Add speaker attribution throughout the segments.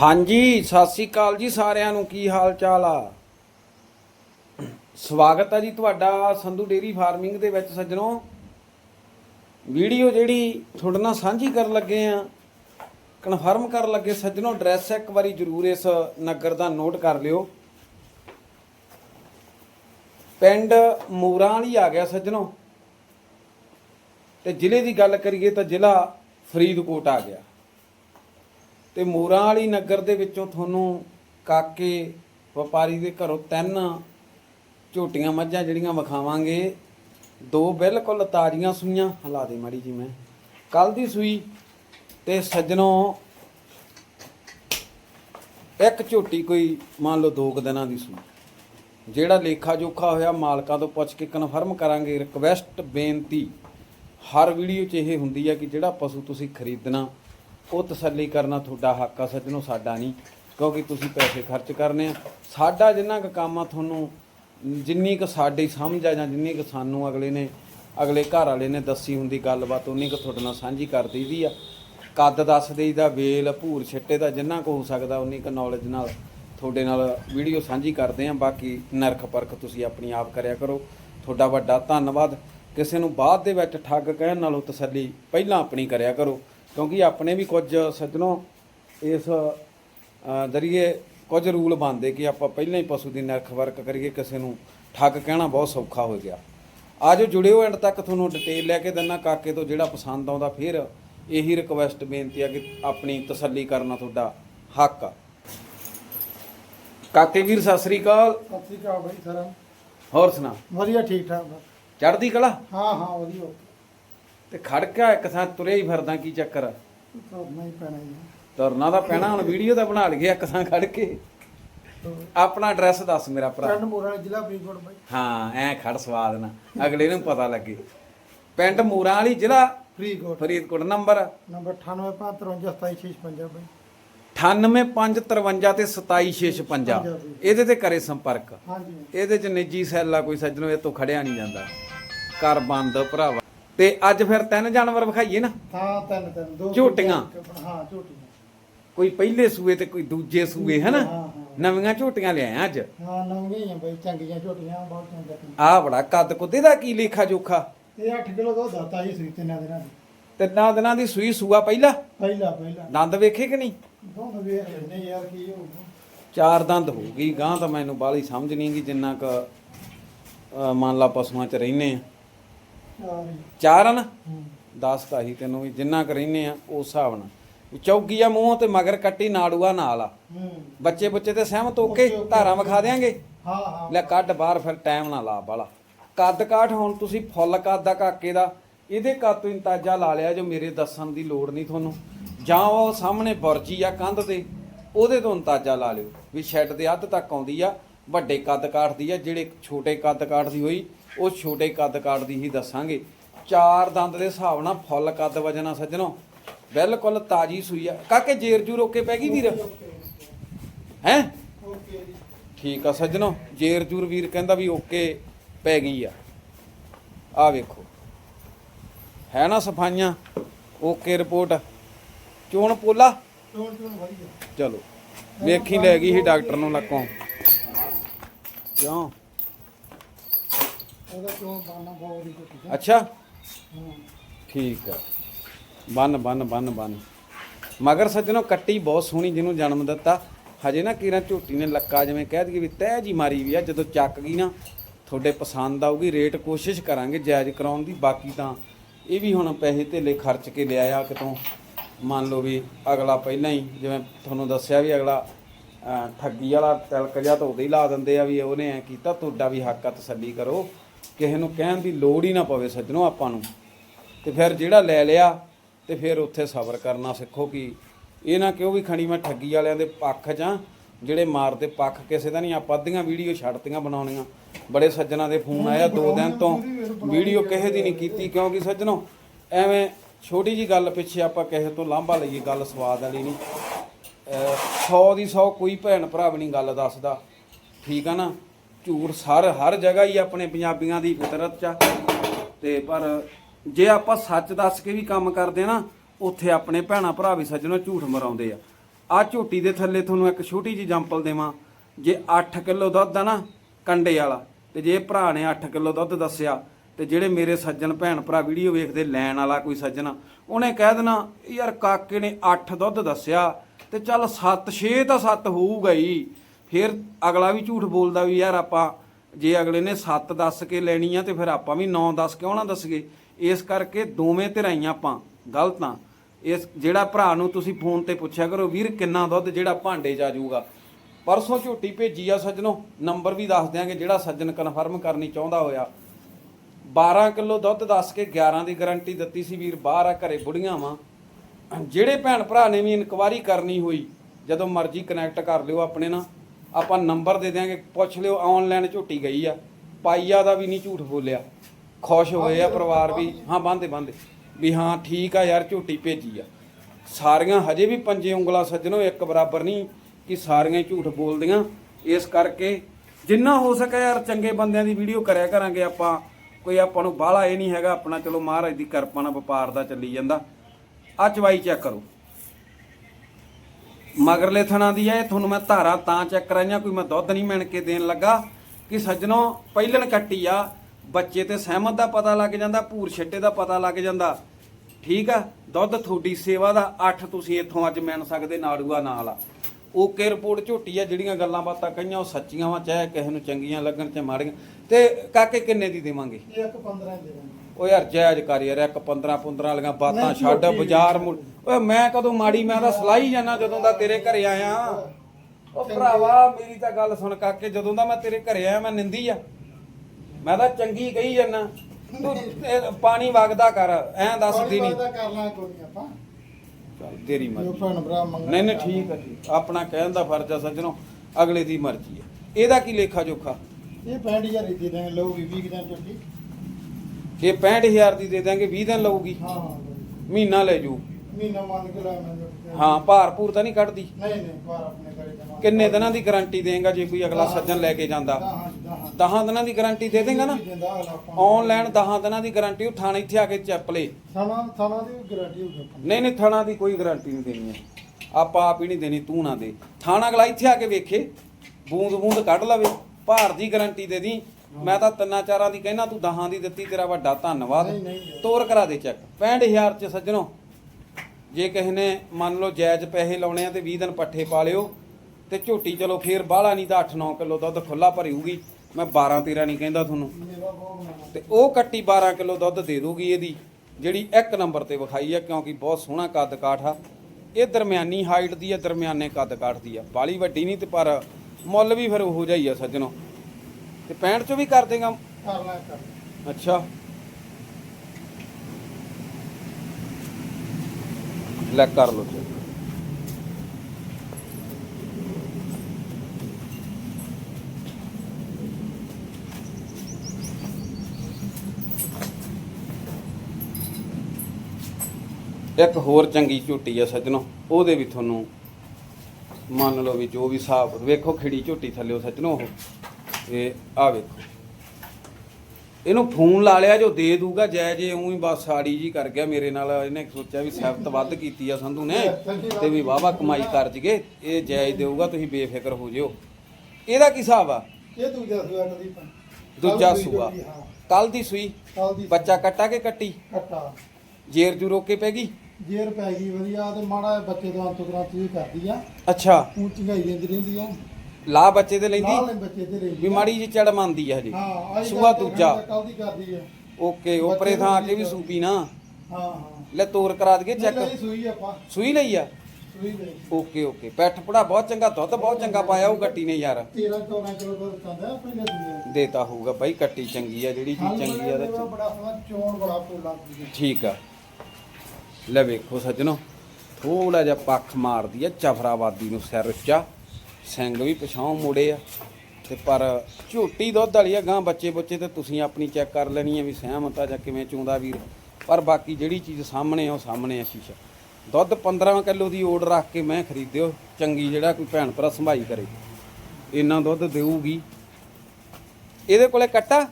Speaker 1: ਹਾਂਜੀ, ਸਤਿ ਸ੍ਰੀ ਅਕਾਲ ਜੀ ਸਾਰਿਆਂ ਨੂੰ, ਕੀ ਹਾਲ ਚਾਲ ਆ? ਸਵਾਗਤ ਆ ਜੀ ਤੁਹਾਡਾ ਸੰਧੂ ਡੇਰੀ ਫਾਰਮਿੰਗ ਦੇ ਵਿੱਚ ਸੱਜਣੋ। ਵੀਡੀਓ ਜਿਹੜੀ ਤੁਹਾਡੇ ਨਾਲ ਸਾਂਝੀ ਕਰਨ ਲੱਗੇ ਆ, ਕਨਫਰਮ ਕਰਨ ਲੱਗੇ ਸੱਜਣੋ, ਐਡਰੈਸ ਇੱਕ ਵਾਰੀ ਜ਼ਰੂਰ ਇਸ ਨਗਰ ਦਾ ਨੋਟ ਕਰ ਲਿਓ। ਪਿੰਡ ਮੂਰਾਂ ਵਾਲੀ ਆ ਗਿਆ ਸੱਜਣੋ। ਤੇ ਜ਼ਿਲ੍ਹੇ ਦੀ ਗੱਲ ਕਰੀਏ ਤਾਂ ਜ਼ਿਲ੍ਹਾ ਫਰੀਦਕੋਟ ਆ ਗਿਆ। ਤੇ ਮੋਰਾਂ ਵਾਲੀ ਨਗਰ ਦੇ ਵਿੱਚੋਂ ਤੁਹਾਨੂੰ ਕਾਕੇ ਵਪਾਰੀ ਦੇ ਘਰੋਂ ਤਿੰਨ ਝੋਟੀਆਂ ਮੱਝਾਂ ਜਿਹੜੀਆਂ ਵਿਖਾਵਾਂਗੇ। ਦੋ ਬਿਲਕੁਲ ਤਾਜ਼ੀਆਂ ਸੂਈਆਂ। ਹਲਾ ਦੇ ਮਾੜੀ ਜੀ ਮੈਂ। ਕੱਲ ਦੀ ਸੂਈ ਤੇ ਸੱਜਣੋ ਇੱਕ ਝੋਟੀ ਕੋਈ ਮੰਨ ਲਓ ਦੋ ਕੁ ਦਿਨਾਂ ਦੀ ਸੂਈ। ਜਿਹੜਾ ਲੇਖਾ ਜੋਖਾ ਹੋਇਆ ਮਾਲਕਾਂ ਤੋਂ ਪੁੱਛ ਕੇ ਕਨਫਰਮ ਕਰਾਂਗੇ। ਰਿਕਵੈਸਟ ਬੇਨਤੀ ਹਰ ਵੀਡੀਓ 'ਚ ਇਹ ਹੁੰਦੀ ਹੈ ਕਿ ਜਿਹੜਾ ਪਸ਼ੂ ਤੁਸੀਂ ਖਰੀਦਣਾ ਉਹ ਤਸੱਲੀ ਕਰਨਾ ਤੁਹਾਡਾ ਹੱਕ ਆ, ਸੱਜਣੋ, ਸਾਡਾ ਨਹੀਂ, ਕਿਉਂਕਿ ਤੁਸੀਂ ਪੈਸੇ ਖਰਚ ਕਰਨੇ ਆ। ਸਾਡਾ ਜਿੰਨਾ ਕੁ ਕੰਮ ਆ, ਤੁਹਾਨੂੰ ਜਿੰਨੀ ਕੁ ਸਾਡੀ ਸਮਝ ਆ ਜਾਂ ਜਿੰਨੀ ਕੁ ਸਾਨੂੰ ਅਗਲੇ ਨੇ, ਅਗਲੇ ਘਰ ਵਾਲੇ ਨੇ ਦੱਸੀ ਹੁੰਦੀ ਗੱਲਬਾਤ, ਉਨੀ ਕੁ ਤੁਹਾਡੇ ਨਾਲ ਸਾਂਝੀ ਕਰ ਦਈਦੀ ਆ। ਕੱਦ ਦੱਸ ਦੇਈਦਾ, ਵੇਲ, ਭੂਰ, ਛਿੱਟੇ ਦਾ ਜਿੰਨਾ ਕੁ ਹੋ ਸਕਦਾ, ਉਨੀ ਕੁ ਨੌਲੇਜ ਨਾਲ ਤੁਹਾਡੇ ਨਾਲ ਵੀਡੀਓ ਸਾਂਝੀ ਕਰਦੇ ਆ। ਬਾਕੀ ਨਰਖ ਪਰਖ ਤੁਸੀਂ ਆਪਣੀ ਆਪ ਕਰਿਆ ਕਰੋ। ਤੁਹਾਡਾ ਵੱਡਾ ਧੰਨਵਾਦ। ਕਿਸੇ ਨੂੰ ਬਾਅਦ ਦੇ ਵਿੱਚ ਠੱਗ ਕਹਿਣ ਨਾਲੋਂ ਤਸੱਲੀ ਪਹਿਲਾਂ ਆਪਣੀ ਕਰਿਆ ਕਰੋ। ਕਿਉਂਕਿ ਆਪਣੇ ਵੀ ਕੁਝ ਸੱਜਣੋ ਇਸ ਅ, ਦਰੀਏ ਕੁਝ ਰੂਲ ਬਣਦੇ ਕਿ ਆਪਾਂ ਪਹਿਲਾਂ ਹੀ ਪਸ਼ੂ ਦੀ ਨਰਖ ਵਰਕ ਕਰੀਏ ਕਿਸੇ ਨੂੰ ਠੱਗ ਕਹਿਣਾ ਬਹੁਤ ਸੌਖਾ ਹੋ ਗਿਆ। ਆਜੋ ਜੁੜਿਓ ਐਂਡ ਤੱਕ ਤੁਹਾਨੂੰ ਡਿਟੇਲ ਲੈ ਕੇ ਦਿੰਨਾ ਕਾਕੇ ਤੋਂ ਜਿਹੜਾ ਪਸੰਦ ਆਉਂਦਾ ਫਿਰ ਇਹੀ ਰਿਕਵੈਸਟ ਬੇਨਤੀ ਆ ਕਿ ਆਪਣੀ ਤਸੱਲੀ ਕਰਨਾ ਤੁਹਾਡਾ ਹੱਕ ਆ। ਕਾਕੇ ਵੀਰ ਸਤਿ ਸ੍ਰੀ ਅਕਾਲ।
Speaker 2: ਸਤਿ ਸ਼੍ਰੀ ਅਕਾਲ ਬਾਈ ਸਾਰਾ
Speaker 1: ਹੋਰ ਸੁਣਾ।
Speaker 2: ਵਧੀਆ ਠੀਕ ਠਾਕ
Speaker 1: ਚੜ੍ਹਦੀ ਕਲਾ?
Speaker 2: ਹਾਂ ਹਾਂ ਵਧੀਆ।
Speaker 1: ਤੇ ਖੜਕਾ ਇੱਕ ਥਾਂ ਤੁਰਿਆ ਹੀ ਫਿਰਦਾ ਕੀ ਚੱਕਰ ਆ?
Speaker 2: ਕਰਨਾ ਹੀ ਪੈਣਾ ਜੀ
Speaker 1: ਤੁਰਨਾ ਤਾਂ ਪੈਣਾ ਹੁਣ ਵੀਡੀਓ ਤਾਂ ਬਣਾ ਲਈਏ ਇੱਕ ਥਾਂ ਖੜ ਕੇ। ਆਪਣਾ ਐਡਰੈਸ ਦੱਸ ਮੇਰਾ ਭਰਾ।
Speaker 2: ਪਿੰਡ ਮੋਰਾ ਜ਼ਿਲ੍ਹਾ ਫਰੀਦਕੋਟ ਬਾਈ।
Speaker 1: ਹਾਂ ਐ ਖੜ ਸਵਾਦ ਨਾ ਅਗਲੇ ਨੂੰ ਪਤਾ ਲੱਗੇ। ਪਿੰਡ ਮੂਰਾਂ ਵਾਲੀ ਜ਼ਿਲ੍ਹਾ
Speaker 2: ਫਰੀਦਕੋਟ।
Speaker 1: ਫਰੀਦਕੋਟ ਨੰਬਰ?
Speaker 2: ਨੰਬਰ 9853277656 ਬਾਈ।
Speaker 1: 98553 ਤੇ 27656 ਇਹਦੇ ਤੇ ਕਰੇ ਸੰਪਰਕ।
Speaker 2: ਹਾਂਜੀ।
Speaker 1: ਇਹਦੇ ਚ ਨਿੱਜੀ ਸੈੱਲ ਆ ਕੋਈ ਸੱਜਣੋ ਇਹ ਤੋਂ ਖੜਿਆ ਨਹੀਂ ਜਾਂਦਾ। ਕਰ ਬੰਦ ਭਰਾਵਾ। ਤੇ ਅੱਜ ਫਿਰ ਤਿੰਨ ਜਾਨਵਰ ਵਿਖਾਈਏ ਨਾ।
Speaker 2: ਹਾਂ ਤਿੰਨ ਤਿੰਨ ਦੋ
Speaker 1: ਝੋਟੀਆਂ।
Speaker 2: ਹਾਂ ਝੋਟੀਆਂ।
Speaker 1: ਕੋਈ ਪਹਿਲੇ ਸੂਏ ਤੇ ਕੋਈ ਦੂਜੇ ਸੂਏ
Speaker 2: ਹਾਂ, ਹਾਂ।
Speaker 1: ਨਵੀਆਂ ਝੋਟੀਆਂ ਲਿਆਇਆ ਅੱਜ।
Speaker 2: ਹਾਂ ਨਵੀਆਂ ਹੀ ਬਾਈ ਚੰਗੀਆਂ ਝੋਟੀਆਂ ਬਹੁਤ ਚੰਗੀਆਂ
Speaker 1: ਆਹ ਬੜਾ ਕੱਦ ਕੁੱਦੇ ਦਾ ਕੀ ਲੇਖਾ ਜੋਖਾ?
Speaker 2: ਇਹ 8 ਕਿਲੋ ਦੁੱਧ ਦਾਤਾ ਜੀ ਸੂਈ ਤਿੰਨਾਂ ਦਿਨਾਂ ਦੀ।
Speaker 1: ਤਿੰਨਾਂ ਦਿਨਾਂ ਦੀ ਸੂਈ ਸੂਆ ਪਹਿਲਾ?
Speaker 2: ਪਹਿਲਾ ਪਹਿਲਾ।
Speaker 1: ਦੰਦ ਵੇਖੇ ਕਿ ਨਹੀਂ?
Speaker 2: ਦੋਨੋਂ ਵੇਖ ਲੈਨੇ ਯਾਰ ਕੀ ਹੋਊਗਾ
Speaker 1: ਚਾਰ ਦੰਦ ਹੋ ਗਈ ਗਾਂ ਤਾਂ ਮੈਨੂੰ ਬਾਲੀ ਸਮਝ ਨਹੀਂ ਗਈ ਜਿੰਨਾ ਕ ਮੰਨ ਲਾ ਪਸ਼ੂਆਂ ਚ ਰਹਿੰਨੇ ਆ।
Speaker 2: ਚਾਰ
Speaker 1: ਹਨ
Speaker 2: ਹੂੰ।
Speaker 1: ਦੱਸ ਤਾਂ ਹੀ ਤੈਨੂੰ ਵੀ ਜਿੰਨਾ ਕ ਰਹਿੰਨੇ ਆ ਉਸ ਹਿਸਾਬ ਨਾਲ। ਚੌਗੀ ਆ ਮੂੰਹ ਤੇ ਮਗਰ ਕੱਟੀ ਨਾੜੂਆ ਨਾਲ ਆ। ਬੱਚੇ ਬੁੱਚੇ ਤੇ ਸਹਿਮਤ ਓਕੇ। ਧਾਰਾਂ ਵਿਖਾ ਦਿਆਂਗੇ?
Speaker 2: ਹਾਂ ਹਾਂ।
Speaker 1: ਲੈ ਕੱਢ ਬਾਹਰ ਫਿਰ ਟਾਈਮ ਨਾ ਲਾ ਬਾਲਾ। ਕੱਦ ਕਾਠ ਹੁਣ ਤੁਸੀਂ ਫੁੱਲ ਕੱਦ ਦਾ ਕਾਕੇ ਦਾ ਇਹਦੇ ਕੱਦ ਤੋਂ ਅੰਦਾਜ਼ਾ ਲਾ ਲਿਆ ਜੋ ਮੇਰੇ ਦੱਸਣ ਦੀ ਲੋੜ ਨਹੀਂ ਤੁਹਾਨੂੰ। ਜਾਂ ਉਹ ਸਾਹਮਣੇ ਬੁਰਜੀ ਆ ਕੰਧ ਤੇ ਉਹਦੇ ਤੋਂ ਅੰਦਾਜ਼ਾ ਲਾ ਲਿਓ ਵੀ ਸ਼ੈੱਡ ਦੇ ਅੱਧ ਤੱਕ ਆਉਂਦੀ ਆ। ਵੱਡੇ ਕੱਦ ਕਾਠ ਦੀ ਆ ਜਿਹੜੇ ਛੋਟੇ ਕੱਦ ਕਾਠ ਦੀ ਹੋਈ ਉਹ ਛੋਟੇ ਕੱਦ ਕਾਠ ਦੀ ਹੀ ਦੱਸਾਂਗੇ। ਚਾਰ ਦੰਦ ਦੇ ਹਿਸਾਬ ਨਾਲ ਫੁੱਲ ਕੱਦ ਵਜਣਾ ਸੱਜਣੋ। ਬਿਲਕੁਲ ਤਾਜੀ ਸੂਈ ਆ। ਕਾਕੇ ਜੇਰ ਜੂ ਰੋਕੇ ਪੈ ਗਈ ਵੀਰ? ਹੈ? ਠੀਕ ਆ ਸੱਜਣੋ ਜੇਰ ਜੂਰ ਵੀਰ ਕਹਿੰਦਾ ਵੀ ਓਕੇ ਪੈ ਗਈ ਆ। ਆ ਵੇਖੋ। ਹੈ ਨਾ ਸਫਾਈਆਂ? Okay report. ਚੋਣ ਪੋਲਾ? ਚਲੋ ਵੇਖੀ ਲੈ ਗਈ ਸੀ ਡਾਕਟਰ ਨੂੰ ਲੱਕੋਂ। ਕਿਉਂ?
Speaker 2: ਉਹਦਾ ਬਾਨਾ ਬਹੁਤ
Speaker 1: ਅੱਛਾ। ਠੀਕ ਆ। ਬੰਨ ਬੰਨ ਬੰਨ ਬੰਨ। ਮਗਰ ਸੱਜਣੋ ਕੱਟੀ ਬਹੁਤ ਸੋਹਣੀ ਜਿਹਨੂੰ ਜਨਮ ਦਿੱਤਾ। ਹਜੇ ਨਾ ਕੀਰਾਂ ਝੋਟੀ ਨੇ ਲੱਕਾ ਜਿਵੇਂ ਕਹਿ ਦਈਏ ਵੀ ਤਹਿ ਜੀ ਮਾਰੀ ਵੀ ਆ ਜਦੋਂ ਚੱਕ ਗਈ ਨਾ ਤੁਹਾਡੇ ਪਸੰਦ ਆਊਗੀ ਰੇਟ ਕੋਸ਼ਿਸ਼ ਕਰਾਂਗੇ ਜਾਇਜ਼ ਕਰਾਉਣ ਦੀ। ਬਾਕੀ ਤਾਂ ਇਹ ਵੀ ਹੁਣ ਪੈਸੇ ਧੇਲੇ ਖਰਚ ਕੇ ਲਿਆਇਆ ਕਿਤੋਂ। ਮੰਨ ਲਓ ਵੀ ਅਗਲਾ ਪਹਿਲਾਂ ਹੀ ਜਿਵੇਂ ਤੁਹਾਨੂੰ ਦੱਸਿਆ ਵੀ ਅਗਲਾ ਠੱਗੀ ਵਾਲਾ ਤਿਲਕ ਜਿਹਾ ਤਾਂ ਉਦੋਂ ਹੀ ਲਾ ਦਿੰਦੇ ਆ ਵੀ ਉਹਨੇ ਐ ਕੀਤਾ, ਤੁਹਾਡਾ ਵੀ ਹੱਕ ਆ ਤਸੱਲੀ ਕਰੋ। ਕਿਸੇ ਨੂੰ ਕਹਿਣ ਦੀ ਲੋੜ ਹੀ ਨਾ ਪਵੇ ਸੱਜਣੋ ਆਪਾਂ ਨੂੰ। ਤੇ ਫਿਰ ਜਿਹੜਾ ਲੈ ਲਿਆ, ਤੇ ਫਿਰ ਉੱਥੇ ਸਬਰ ਕਰਨਾ ਸਿੱਖੋ ਕਿ ਇਹ ਨਾ ਕਿਉਂ ਵੀ ਖਣੀ ਮੈਂ ਠੱਗੀ ਵਾਲਿਆਂ ਦੇ ਪੱਖ 'ਚ ਜਾਂ ਜਿਹੜੇ ਮਾਰਦੇ ਪੱਖ ਕਿਸੇ ਦਾ ਨਹੀਂ, ਆਪਾਂ ਅੱਧੀਆਂ ਵੀਡੀਓ ਛੱਡਤੀਆਂ ਬਣਾਉਣੀਆਂ। ਬੜੇ ਸੱਜਣਾ ਦੇ ਫੋਨ ਆਇਆ ਦੋ ਦਿਨ ਤੋਂ, ਵੀਡੀਓ ਕਿਸੇ ਦੀ ਨਹੀਂ ਕੀਤੀ ਕਿਉਂਕਿ ਸੱਜਣੋ, ਐਵੇਂ ਛੋਟੀ ਜੀ ਗੱਲ ਪਿੱਛੇ ਆਪਾਂ ਕਿਸੇ ਤੋਂ ਲਾਂਭਾ ਲਈਏ, ਗੱਲ ਸਵਾਦ ਵਾਲੀ ਨਹੀਂ। 100 ਦੀ 100 ਕੋਈ ਭੈਣ ਭਰਾ ਵੀ ਨਹੀਂ ਗੱਲ ਦੱਸਦਾ। ਠੀਕ ਆ ਨਾ? ਝੂਠ ਸਰ, ਹਰ ਜਗ੍ਹਾ ਹੀ ਆਪਣੇ ਪੰਜਾਬੀਆਂ ਦੀ ਫਿਤਰਤ ਚ ਆ। ਤੇ ਪਰ ਜੇ ਆਪਾਂ ਸੱਚ ਦੱਸ ਕੇ ਵੀ ਕੰਮ ਕਰਦੇ ਆ ਨਾ, ਉੱਥੇ ਆਪਣੇ ਭੈਣਾ ਭਰਾ ਵੀ ਸੱਜਣੋ ਝੂਠ ਮਰਾਉਂਦੇ ਆ। ਆ ਝੋਟੀ ਦੇ ਥੱਲੇ ਤੁਹਾਨੂੰ ਇੱਕ ਛੋਟੀ ਜਿਹੀ ਜੰਪਲ ਦੇਵਾਂ। ਜੇ 8 ਕਿਲੋ ਦੁੱਧ ਆ ਨਾ, ਕੰਡੇ ਵਾਲਾ, ਤੇ ਜੇ ਭਰਾ ਨੇ 8 ਕਿਲੋ ਦੁੱਧ ਦੱਸਿਆ, ਤੇ ਜਿਹੜੇ ਮੇਰੇ ਸੱਜਣ ਭੈਣ ਭਰਾ ਵੀਡੀਓ ਵੇਖਦੇ, ਲੈਣ ਵਾਲਾ ਕੋਈ ਸੱਜਣ, ਉਹਨੇ ਕਹਿ ਦੇਣਾ, ਯਾਰ ਕਾਕੇ ਨੇ 8 ਦੁੱਧ ਦੱਸਿਆ ਤੇ ਚੱਲ 7 6 ਤਾਂ 7 ਹੋਊਗਾ ਹੀ। ਫਿਰ ਅਗਲਾ ਵੀ ਝੂਠ ਬੋਲਦਾ ਵੀ ਯਾਰ ਆਪਾਂ ਜੇ ਅਗਲੇ ਨੇ 7 ਦੱਸ ਕੇ ਲੈਣੀ ਆ ਤੇ ਫਿਰ ਆਪਾਂ ਵੀ 9 ਦੱਸ ਕਿਉਂ ਨਾ ਦੱਸਗੇ ਇਸ ਕਰਕੇ ਦੋਵੇਂ ਧਿਰਾਈਆਂ ਆਪਾਂ, ਗਲਤ ਆ। ਇਸ ਜਿਹੜਾ ਭਰਾ ਨੂੰ ਤੁਸੀਂ ਫੋਨ ਤੇ ਪੁੱਛਿਆ ਕਰੋ, ਵੀਰ ਕਿੰਨਾ ਦੁੱਧ ਜਿਹੜਾ ਭਾਂਡੇ ਜਾ ਆ ਜਾਊਗਾ। ਪਰਸੋਂ ਝੋਟੀ ਭੇਜੀ ਆ ਸੱਜਣੋ, ਨੰਬਰ ਵੀ ਦੱਸ ਦਿਆਂਗੇ ਜਿਹੜਾ ਸੱਜਣ ਕਨਫਰਮ ਕਰਨੀ ਚਾਹੁੰਦਾ ਹੋਇਆ। 12 ਕਿਲੋ ਦੁੱਧ ਦੱਸ ਕੇ 11 ਦੀ ਗਾਰੰਟੀ ਦਿੱਤੀ ਸੀ ਵੀਰ ਬਾਹਰ ਆ ਘਰੇ ਬੁੜੀਆਂ ਵਾਂ। ਜਿਹੜੇ ਭੈਣ ਭਰਾ ਨੇ ਵੀ ਇਨਕੁਆਰੀ ਕਰਨੀ ਹੋਈ, ਜਦੋਂ ਮਰਜ਼ੀ ਕਨੈਕਟ ਕਰ ਲਿਓ ਆਪਣੇ ਨਾਲ, ਆਪਾਂ ਨੰਬਰ ਦੇ ਦਿਆਂਗੇ, ਪੁੱਛ ਲਿਓ ਆਨਲਾਈਨ ਝੋਟੀ ਗਈ ਆ, ਪਾਈਆ ਦਾ ਵੀ ਨਹੀਂ ਝੂਠ ਬੋਲਿਆ, ਖੁਸ਼ ਹੋਏ ਆ ਪਰਿਵਾਰ ਵੀ, ਹਾਂ, ਬੰਦੇ ਬੰਦੇ, ਵੀ ਹਾਂ, ਠੀਕ ਆ ਯਾਰ ਝੋਟੀ ਭੇਜੀ ਆ। ਸਾਰੀਆਂ ਹਜੇ ਵੀ ਪੰਜੇ ਉਂਗਲਾਂ ਸੱਜਣੋ, ਇੱਕ ਬਰਾਬਰ ਨਹੀਂ ਕਿ ਸਾਰੀਆਂ ਝੂਠ ਬੋਲਦੀਆਂ, ਇਸ ਕਰਕੇ ਜਿੰਨਾ ਹੋ ਸਕੇ ਯਾਰ, ਚੰਗੇ ਬੰਦਿਆਂ ਦੀ ਵੀਡੀਓ ਕਰਿਆ ਕਰਾਂਗੇ ਆਪਾਂ, ਕੋਈ ਆਪਾਂ ਨੂੰ ਬਾਹਲਾ ਇਹ ਨਹੀਂ ਹੈਗਾ, ਆਪਣਾ ਚਲੋ ਮਹਾਰਾਜ ਦੀ ਕਿਰਪਾ ਨਾਲ ਵਪਾਰ ਦਾ ਚੱਲੀ ਜਾਂਦਾ। ਆ ਚਵਾਈ ਚੈੱਕ ਕਰੋ। ਮਗਰਲੇ ਥਣਾ ਦੀ ਆ ਤੁਹਾਨੂੰ ਮੈਂ ਧਾਰਾ ਤਾਂ ਚੈੱਕ ਕਰਾਈਆਂ, ਕੋਈ ਮੈਂ ਦੁੱਧ ਨਹੀਂ ਮਿਣ ਕੇ ਦੇਣ ਲੱਗਾ। ਕਿ ਸੱਜਣੋ, ਪਹਿਲਣ ਕੱਟੀ ਆ, ਬੱਚੇ ਤੇ ਸਹਿਮਤ ਦਾ ਪਤਾ ਲੱਗ ਜਾਂਦਾ, ਭੂਰ ਛੱਟੇ ਦਾ ਪਤਾ ਲੱਗ ਜਾਂਦਾ। ਠੀਕ ਆ, ਦੁੱਧ ਤੁਹਾਡੀ ਸੇਵਾ ਦਾ 8 ਤੁਸੀਂ ਇੱਥੋਂ ਅੱਜ ਮਿਣ ਸਕਦੇ, ਨਾੜੂਆ ਨਾਲ ਆ। ਓਕੇ ਰਿਪੋਰਟ ਝੋਟੀ ਆ, ਜਿਹੜੀਆਂ ਗੱਲਾਂ ਬਾਤਾਂ ਕਹੀਆਂ, ਉਹ ਸੱਚੀਆਂ ਵਾ, ਚਾਹੇ ਕਿਸੇ ਨੂੰ ਚੰਗੀਆਂ ਲੱਗਣ, ਚਾਹੇ ਮਾੜੀਆਂ। ਤੇ ਕਾਕੇ ਕਿੰਨੇ ਦੀ ਦੇਵਾਂਗੇ?
Speaker 2: ਇਹ 15 ਦੇ
Speaker 1: ਓ ਯਾਰ ਜਾਇਜ਼ ਕਰ ਯਾਰ ਇੱਕ 15 15 ਵਾਲੀਆਂ ਬਾਤਾਂ ਛੱਡ ਬਾਜ਼ਾਰ ਮੁੜ ਓਏ ਮੈਂ ਕਦੋਂ ਮਾੜੀ ਮੈਂ ਤਾਂ ਸਲਾਈ ਜਾਣਾ ਜਦੋਂ ਦਾ ਤੇਰੇ ਘਰੇ ਆਇਆ। ਓ ਭਰਾਵਾ ਮੇਰੀ ਤਾਂ ਗੱਲ ਸੁਣ ਕਾਕੇ ਜਦੋਂ ਦਾ ਮੈਂ ਤੇਰੇ ਘਰੇ ਆਇਆ ਮੈਂ ਨਿੰਦੀ ਆ। ਮੈਂ ਤਾਂ ਚੰਗੀ ਕਹੀ ਜਾਣਾ ਤੂੰ ਇਹ ਪਾਣੀ ਵਗਦਾ ਕਰ ਐਂ ਦੱਸਦੀ ਨਹੀਂ
Speaker 2: ਦਾ ਕਰ ਲਾਂ ਕੋਈ ਨੀ ਆਪਾਂ।
Speaker 1: ਚੱਲ ਤੇਰੀ ਮਰਜ਼ੀ।
Speaker 2: ਭੈਣ ਭਰਾ ਮੰਗਣ
Speaker 1: ਨਹੀਂ ਨਹੀਂ ਠੀਕ ਆ ਠੀਕ ਆਪਣਾ ਕਹਿਣ ਦਾ ਫਰਜ਼ ਆ ਸੱਜਣੋ ਅਗਲੇ ਦੀ ਮਰਜ਼ੀ ਆ। ਇਹਦਾ ਕੀ ਲੇਖਾ ਜੋਖਾ
Speaker 2: ਇਹ 65000 ਦੀ ਦੇ ਲਊਗੀ 20 ਦਿਨ ਚੁੱਟੀ
Speaker 1: ਇਹ 65000 ਦੀ ਦੇ ਦਾਂਗੇ 20 ਦਿਨ ਲਊਗੀ।
Speaker 2: ਹਾਂ ਹਾਂ
Speaker 1: ਮਹੀਨਾ ਲੈ ਜੂ
Speaker 2: ਮਹੀਨਾ ਮੰਨ ਕੇ ਲਾ ਮੈਂ
Speaker 1: ਹਾਂ ਭਾਰ ਭੂਰ ਤਾਂ ਨਹੀਂ ਕੱਢਦੀ?
Speaker 2: ਨਹੀਂ ਨਹੀਂ ਬਾਹਰ ਆਪਣੇ ਘਰੇ ਜਮਾ
Speaker 1: ਕਿੰਨੇ ਦਿਨਾਂ ਦੀ ਗਾਰੰਟੀ ਦੇਂਗਾ ਜੇ ਕੋਈ ਅਗਲਾ ਸੱਜਣ ਲੈ ਕੇ ਜਾਂਦਾ?
Speaker 2: ਦਹਾਂ
Speaker 1: 10 ਦਿਨਾਂ ਦੀ ਗਾਰੰਟੀ ਦੇ ਦੇਂਗਾ ਨਾ? ਆਨਲਾਈਨ 10 ਦਿਨਾਂ ਦੀ ਗਾਰੰਟੀ ਉਹ ਥਾਣੇ ਇੱਥੇ ਆ ਕੇ ਚੱਪ ਲੇ।
Speaker 2: ਥਾਣਾ ਥਾਣਾ ਦੀ ਗਾਰੰਟੀ ਹੋ ਗਈ
Speaker 1: ਨਹੀਂ ਨਹੀਂ ਥਾਣਾ ਦੀ ਕੋਈ ਗਾਰੰਟੀ ਨਹੀਂ ਦੇਣੀ ਹੈ। ਆਪਾਂ ਆਪ ਹੀ ਨਹੀਂ ਦੇਣੀ ਤੂੰ ਨਾ ਦੇ। ਥਾਣਾ ਅਗਲਾ ਇੱਥੇ ਆ ਕੇ ਵੇਖੇ ਬੂੰਦ ਬੂੰਦ ਕੱਢ ਲਵੇ ਭਾਰ ਦੀ ਗਾਰੰਟੀ ਦੇ ਦੀ। ਮੈਂ ਤਾਂ ਤਿੰਨਾਂ ਚਾਰਾਂ ਦੀ ਕਹਿਣਾ ਤੂੰ ਦਹਾਂ ਦੀ ਦਿੱਤੀ ਤੇਰਾ ਵੱਡਾ ਧੰਨਵਾਦ। ਤੋਰ ਕਰਾ ਦੇ ਚੈੱਕ। 65000 ਚ ਸੱਜਣੋ ਜੇ ਕਿਸੇ ਨੇ ਮੰਨ ਲਓ ਜਾਇਜ਼ ਪੈਸੇ ਲਾਉਣੇ ਆ ਤੇ 20 ਦਿਨ ਪੱਠੇ ਪਾ ਲਿਓ ਤੇ ਝੋਟੀ ਚਲੋ ਫੇਰ ਬਾਹਲਾ ਨਹੀਂ ਤਾਂ 8-9 ਕਿਲੋ ਦੁੱਧ ਖੁੱਲਾ ਭਰੀਊਗੀ। ਮੈਂ 12-13 ਨਹੀਂ ਕਹਿੰਦਾ ਤੁਹਾਨੂੰ। ਤੇ ਉਹ ਕੱਟੀ 12 ਕਿਲੋ ਦੁੱਧ ਦੇ ਦੂਗੀ ਇਹਦੀ ਜਿਹੜੀ ਇੱਕ ਨੰਬਰ ਤੇ ਵਿਖਾਈ ਆ ਕਿਉਂਕਿ ਬਹੁਤ ਸੋਹਣਾ ਕੱਦ ਕਾਠ ਆ। ਇਹ ਦਰਮਿਆਨੀ ਹਾਈਟ ਦੀ ਆ ਦਰਮਿਆਨੇ ਕੱਦ ਕਾਠ ਦੀ ਆ। ਬਾਲੀ ਵੱਡੀ ਨਹੀਂ ਤੇ ਪਰ ਮੁੱਲ ਵੀ ਫਿਰ ਉਹੋ ਜਿਹਾ ਹੀ ਆ ਸੱਜਣੋ। ਤੇ 65 ਚੋਂ ਵੀ ਕਰ ਦੇਗਾ?
Speaker 2: ਕਰ ਲਾਂ ਕਰ
Speaker 1: ਅੱਛਾ। ਲੈ ਕਰ ਲੋ ਜੀ ਇੱਕ ਹੋਰ ਚੰਗੀ ਝੋਟੀ ਆ ਸੱਜਣੋ ਉਹਦੇ ਵੀ ਤੁਹਾਨੂੰ ਮੰਨ ਲਓ ਵੀ ਜੋ ਵੀ ਹਿਸਾਬ ਵੇਖੋ ਖਿੜੀ ਝੋਟੀ ਥੱਲੇ ਸੱਜਣੋ ਉਹ। ਇਹ ਆ ਵੇਖੋ। ਇਹਨੂੰ ਫੋਨ ਲਾ ਲਿਆ ਜੋ ਦੇ ਦੂਗਾ ਜੈ ਜੇ ਉਹੀ ਬਸ ਸਾੜੀ ਜੀ ਕਰ ਗਿਆ ਮੇਰੇ ਨਾਲ। ਇਹਨੇ ਸੋਚਿਆ ਵੀ ਸਿਫਤ ਵੱਧ ਕੀਤੀ ਆ ਸੰਧੂ ਨੇ ਤੇ ਵੀ ਵਾਵਾ ਕਮਾਈ ਕਰ ਜਗੇ ਇਹ ਜਾਇਜ਼ ਦੇਊਗਾ ਤੁਸੀਂ ਬੇਫਿਕਰ ਹੋ ਜਿਓ। ਇਹਦਾ ਕੀ ਹਿਸਾਬ ਆ?
Speaker 2: ਇਹ ਦੂਜਾ ਸੂਆ ਕਦੀ ਪਾ
Speaker 1: ਦੂਜਾ ਸੂਆ। ਕੱਲ ਦੀ ਸੂਈ?
Speaker 2: ਕੱਲ ਦੀ
Speaker 1: ਬੱਚਾ ਕੱਟਾ ਕੇ ਕੱਟੀ?
Speaker 2: ਕੱਟਾ।
Speaker 1: ਜੇਰ ਜੂ ਰੋਕ ਕੇ ਪੈ ਗਈ?
Speaker 2: ਜੇਰ ਪੈ ਗਈ ਵਧੀਆ। ਤੇ ਮਾੜਾ ਬੱਚੇ ਤੋਂ ਅੰਤ ਚੀਜ਼ ਕਰਦੀ ਆ।
Speaker 1: ਅੱਛਾ।
Speaker 2: ਉੱਚੀ ਗਾਈ ਜਾਂਦੀ ਰਹਿੰਦੀ ਆ
Speaker 1: ਲਾ ਬੱਚੇ ਤੇ
Speaker 2: ਨਾਲ
Speaker 1: ਲੈਂਦੀ
Speaker 2: ਨੇ ਬੱਚੇ ਤੇ ਰਹੀ
Speaker 1: ਵੀ ਮਾੜੀ ਜੀ ਚੜ ਮੰਨਦੀ ਆ ਹਜੇ।
Speaker 2: ਹਾਂ
Speaker 1: ਸੂਆ ਦੂਜਾ।
Speaker 2: ਕਰਦੀ ਆ।
Speaker 1: ਓਕੇ ਉਪਰੇ ਥਾਂ ਆ ਕੇ ਵੀ ਸੂਪੀ ਨਾ।
Speaker 2: ਹਾਂ ਹਾਂ।
Speaker 1: ਲੈ ਤੋਰ ਕਰਾ ਦਈਏ ਚੈੱਕ
Speaker 2: ਸੂਈ ਆਪਾਂ।
Speaker 1: ਸੂਈ ਲਈ ਆ?
Speaker 2: ਸੂਈ
Speaker 1: ਓਕੇ ਓਕੇ। ਪੈਠ ਪੜਾ ਬਹੁਤ ਚੰਗਾ ਦੁੱਧ ਬਹੁਤ ਚੰਗਾ ਪਾਇਆ ਉਹ ਗੱਟੀ ਨੇ ਯਾਰ।
Speaker 2: 13 14 ਕਿਲੋ ਦੁੱਧ ਚਾਹੁੰਦਾ ਪਹਿਲੇ ਸੂਈ
Speaker 1: ਦੇਤਾ ਹੋਊਗਾ ਬਾਈ ਕੱਟੀ ਚੰਗੀ ਆ ਜਿਹੜੀ ਚੀਜ਼ ਚੰਗੀ ਆ ਉਹਦੇ ਚ।
Speaker 2: ਬੜਾ ਸੋਹਣਾ ਚੋਣ ਬੜਾ ਪੋਲਾ ਸੀ
Speaker 1: ਠੀਕ ਆ। ਲੈ ਵੇਖੋ ਸੱਜਣੋ ਥੋੜਾ ਜਿਹਾ ਪੱਖ ਮਾਰਦੀ ਆ ਚਫਰਾਵਾਦੀ ਨੂੰ ਸਿਰ ਉੱਚਾ। ਸਿੰਘ ਵੀ ਪਛਾਉ ਮੋੜੇ ਆ। ਤੇ ਪਰ ਝੋਟੀ ਦੁੱਧ ਵਾਲੀ ਆ ਗਾਂ ਬੱਚੇ ਬੱਚੇ ਤੇ ਤੁਸੀਂ ਆਪਣੀ ਚੈੱਕ ਕਰ ਲੈਣੀ ਆ ਵੀ ਸਹਿਮਤ ਆ ਜਾਂ ਕਿਵੇਂ ਚੁੰਦਾ ਵੀਰ। ਪਰ ਬਾਕੀ ਜਿਹੜੀ ਚੀਜ਼ ਸਾਹਮਣੇ ਆ ਉਹ ਸਾਹਮਣੇ ਆ ਸ਼ੀਸ਼ਾ। ਦੁੱਧ 15 ਕਿਲੋ ਦੀ ਓਡ ਰੱਖ ਕੇ ਮੈਂ ਖਰੀਦਿਓ ਚੰਗੀ ਜਿਹੜਾ ਕੋਈ ਭੈਣ ਭਰਾ ਸੰਭਾਈ ਕਰੇ। ਇੰਨਾ ਦੁੱਧ ਦੇਊਗੀ। ਇਹਦੇ ਕੋਲੇ ਕੱਟਾ?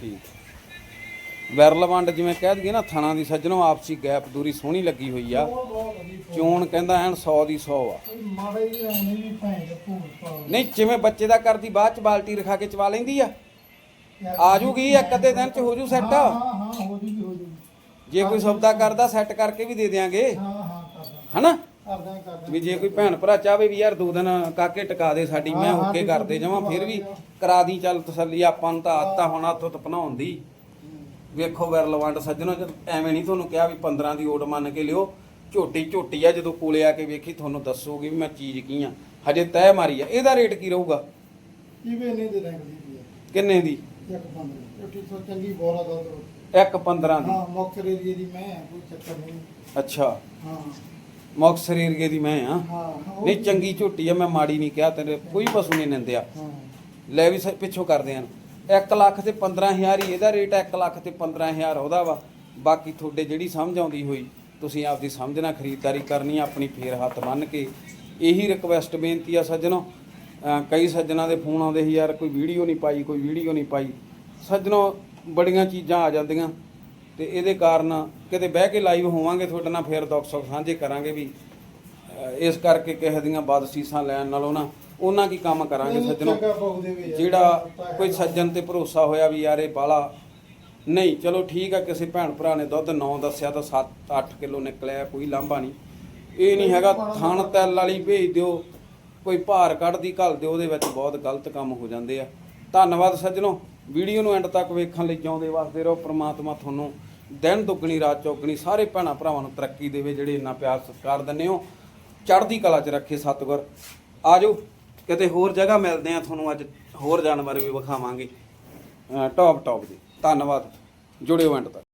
Speaker 1: ਠੀਕ। ਵਿਰਲ ਵੰਡ ਜਿਵੇਂ ਕਹਿ ਦਈਏ ਨਾ ਥਣਾ ਦੀ ਸੱਜਣੋ ਆਪਸੀ ਗੈਪ ਦੂਰੀ ਸੋਹਣੀ ਲੱਗੀ ਹੋਈ ਆ। ਚੋਣ ਕਹਿੰਦਾ ਐਨ 100 ਦੀ 100 ਆ। ਨਹੀਂ ਜਿਵੇਂ ਬੱਚੇ ਦਾ ਕਰਦੀ ਬਾਅਦ ਚ ਬਾਲਟੀ ਰਖਾ ਕੇ ਚਵਾ ਲੈਂਦੀ ਆ। ਆ ਜੂਗੀ ਇੱਕ ਅੱਧੇ ਦਿਨ ਚ ਹੋ ਜੂ ਸੈੱਟ।
Speaker 2: ਹਾਂ ਹਾਂ ਹਾਂ ਹੋ ਜੂਗੀ ਹੋ ਜੂਗੀ
Speaker 1: ਜੇ ਕੋਈ ਸੌਦਾ ਕਰਦਾ ਸੈੱਟ ਕਰਕੇ ਵੀ ਦੇ ਦਿਆਂਗੇ।
Speaker 2: ਹਾਂ ਹਾਂ
Speaker 1: ਹਨਾ? ਵੀ ਜੇ ਕੋਈ ਭੈਣ ਭਰਾ ਚਾਵੇ ਵੀ ਯਾਰ ਦੋ ਦਿਨ ਕਾਕੇ ਟਿਕਾ ਦੇ ਸਾਡੀ ਮੈਂ
Speaker 2: ਹਾਂ,
Speaker 1: ਓਕੇ
Speaker 2: ਠੀਕ
Speaker 1: ਕਰਦੇ ਜਾਵਾਂ ਫਿਰ ਵੀ ਕਰਾ ਦੀ ਚੱਲ ਤਸੱਲੀ ਆਪਾਂ ਨੂੰ ਤਾਂ ਆਦਤ ਆ ਹੁਣ ਹੱਥੋਂ ਤਪਣਾਉਣ ਦੀ। ਵੇਖੋ ਵਿਰਲ ਵੰਡ ਸੱਜਣੋ ਜਦ ਐਵੇਂ ਨਹੀਂ ਤੁਹਾਨੂੰ ਕਿਹਾ ਵੀ 15 ਦੀ ਓਡ ਮੰਨ ਕੇ ਲਿਓ ਝੋਟੀ ਝੋਟੀ ਆ ਜਦੋਂ ਕੋਲੇ ਆ ਕੇ ਵੇਖੀ ਤੁਹਾਨੂੰ ਦੱਸੂਗੀ ਵੀ ਮੈਂ ਚੀਜ਼ ਕੀ ਆ। ਹਜੇ ਤੈਅ ਮਾਰੀ ਆ। ਇਹਦਾ ਰੇਟ ਕੀ ਰਹੂਗਾ?
Speaker 2: ਇਵੇਂ ਨਹੀਂ ਦੇ ਰੰਗ ਦੀ
Speaker 1: ਕਿੰਨੇ ਦੀ?
Speaker 2: ਇੱਕ ਪੰਦਰੇ। ਇਹ ਠੀਕ ਚੰਗੀ ਬੋਲਾ ਦਾ ਦੋ
Speaker 1: ਇੱਕ 15 ਦੀ।
Speaker 2: ਹਾਂ ਮੁਕਤਸਰ ਏਰੀਏ ਦੀ ਮੈਂ ਕੋਈ ਚੱਕਰ ਨਹੀਂ।
Speaker 1: ਅੱਛਾ।
Speaker 2: ਹਾਂ।
Speaker 1: ਮੁਕਤਸਰ ਏਰੀਏ ਦੀ ਮੈਂ ਆ।
Speaker 2: ਹਾਂ
Speaker 1: ਨਹੀਂ ਚੰਗੀ ਝੋਟੀ ਆ ਮੈਂ ਮਾੜੀ ਨਹੀਂ ਕਿਹਾ ਤੇਰੇ ਕੋਈ ਪਸ਼ੂ ਨਹੀਂ ਨਿੰਦਿਆ।
Speaker 2: ਹਾਂ।
Speaker 1: ਲੈ ਵੀ ਪਿੱਛੋਂ ਕਰਦੇ ਆਂ। 1 ਲੱਖ ਤੇ 15000 ਹੀ ਇਹਦਾ ਰੇਟ 1 ਲੱਖ ਤੇ 15000 ਉਹਦਾ ਵਾ। ਬਾਕੀ ਤੁਹਾਡੇ ਜਿਹੜੀ ਸਮਝ ਆਉਂਦੀ ਹੋਈ, ਤੁਸੀਂ ਆਪਦੀ ਸਮਝ ਨਾਲ ਖਰੀਦਦਾਰੀ ਕਰਨੀ ਆਪਣੀ ਫੇਰ ਹੱਥ ਬੰਨ ਕੇ। ਇਹੀ ਰਿਕਵੈਸਟ ਬੇਨਤੀ ਆ ਸੱਜਣੋ। ਕਈ ਸੱਜਣਾ ਦੇ ਫੋਨ ਆਉਂਦੇ ਸੀ, ਯਾਰ, ਕੋਈ ਵੀਡੀਓ ਨਹੀਂ ਪਾਈ, ਕੋਈ ਵੀਡੀਓ ਨਹੀਂ ਪਾਈ। ਸੱਜਣੋ, ਬੜੀਆਂ ਚੀਜ਼ਾਂ ਆ ਜਾਂਦੀਆਂ। ਤੇ ਇਹਦੇ ਕਾਰਨ ਕਿਤੇ ਬਹਿ ਕੇ ਲਾਈਵ ਹੋਵਾਂਗੇ ਤੁਹਾਡੇ ਨਾਲ, ਫੇਰ ਦੁੱਖ ਸੁੱਖ ਸਾਂਝੇ ਕਰਾਂਗੇ ਵੀ ਇਸ ਕਰਕੇ ਕਿਸੇ ਦੀਆਂ ਬਦਸੀਸਾਂ ਲੈਣ ਨਾਲੋਂ ਨਾ ਉਹਨਾਂ ਕੀ ਕੰਮ ਕਰਾਂਗੇ ਸੱਜਣੋ। ਜਿਹੜਾ। ਕੋਈ ਸੱਜਣ ਤੇ ਭਰੋਸਾ ਹੋਇਆ ਵੀ ਯਾਰ ਇਹ ਬਾਲਾ ਨਹੀਂ ਚਲੋ ਠੀਕ ਆ ਕਿਸੇ ਭੈਣ ਭਰਾ ਨੇ ਦੁੱਧ 9 ਦੱਸਿਆ ਤਾਂ 7-8 ਕਿਲੋ ਨਿਕਲਿਆ ਕੋਈ ਲਾਂਭਾ ਨਹੀਂ। ਇਹ ਨਹੀਂ ਹੈਗਾ ਥਣ ਤੈਲ ਵਾਲੀ ਭੇਜ ਦਿਓ ਕੋਈ ਭਾਰ ਕੱਢਦੀ ਘੱਲ ਦਿਓ ਉਹਦੇ ਵਿੱਚ ਬਹੁਤ ਗਲਤ ਕੰਮ ਹੋ ਜਾਂਦੇ ਆ। ਧੰਨਵਾਦ ਸੱਜਣੋ ਵੀਡੀਓ ਨੂੰ ਐਂਡ ਤੱਕ ਵੇਖਣ ਲਈ ਜਿਉਂਦੇ ਵਸਦੇ ਰਹੋ ਪ੍ਰਮਾਤਮਾ ਤੁਹਾਨੂੰ ਦਿਨ ਦੁੱਗਣੀ ਰਾਤ ਚੌਗਣੀ ਸਾਰੇ ਭੈਣਾਂ ਭਰਾਵਾਂ ਨੂੰ ਤਰੱਕੀ ਦੇਵੇ ਜਿਹੜੇ ਇੰਨਾ ਪਿਆਰ ਸਤਿਕਾਰ ਦਿੰਦੇ ਹੋ। ਚੜ੍ਹਦੀ ਕਲਾ 'ਚ ਰੱਖੇ ਸਤਿਗੁਰ। ਆਜੋ ਕਿਤੇ ਹੋਰ ਜਗ੍ਹਾ ਮਿਲਦੇ ਆ ਤੁਹਾਨੂੰ ਅੱਜ ਹੋਰ ਜਾਨਵਰ ਵੀ ਵਿਖਾਵਾਂਗੇ। ਟੌਪ ਟੌਪ ਦੇ। ਧੰਨਵਾਦ। ਜੁੜਿਓ ਐਂਡ ਤੱਕ।